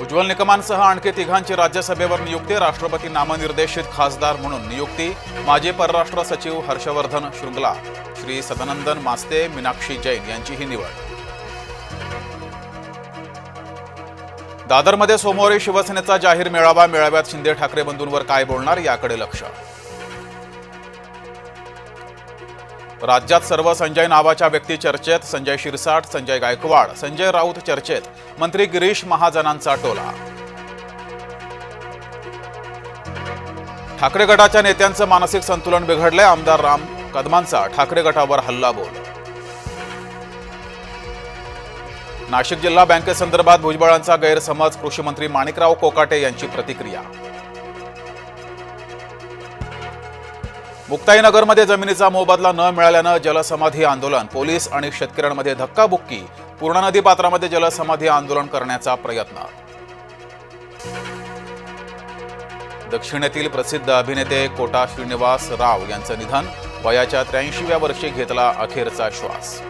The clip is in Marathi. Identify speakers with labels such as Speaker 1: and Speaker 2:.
Speaker 1: उज्ज्वल निकमांसह आणखी तिघांची राज्यसभेवर नियुक्ती राष्ट्रपती नामनिर्देशित खासदार म्हणून नियुक्ती माजी परराष्ट्र सचिव हर्षवर्धन शृंगला श्री सदानंदन मास्ते मीनाक्षी जैन यांची ही निवड. दादरमध्ये सोमवारी शिवसेनेचा जाहीर मेळावा मेळाव्यात शिंदे ठाकरे बंधूंवर काय बोलणार याकडे लक्ष राज्यात सर्व संजय नावाच्या व्यक्ती चर्चेत संजय शिरसाट संजय गायकवाड संजय राऊत चर्चेत. मंत्री गिरीश महाजनांचा टोला. ठाकरे गटाच्या नेत्यांचं मानसिक संतुलन बिघडलंय आमदार राम कदमांचा. ठाकरे गटावर हल्लाबोल नाशिक जिल्हा बँकेसंदर्भात भुजबळांचा गैरसमज कृषी मंत्री माणिकराव कोकाटे यांची प्रतिक्रिया. मुक्ताईनगरमध्ये जमिनीचा मोबदला न मिळाल्यानं जलसमाधी आंदोलन पोलीस आणि शेतकऱ्यांमध्ये धक्काबुक्की पूर्णा नदी पात्रामध्ये जलसमाधी आंदोलन करण्याचा प्रयत्न. दक्षिणेतील प्रसिद्ध अभिनेते कोटा श्रीनिवास राव यांचं निधन वयाच्या त्र्याऐंशीव्या वर्षी घेतला अखेरचा श्वास.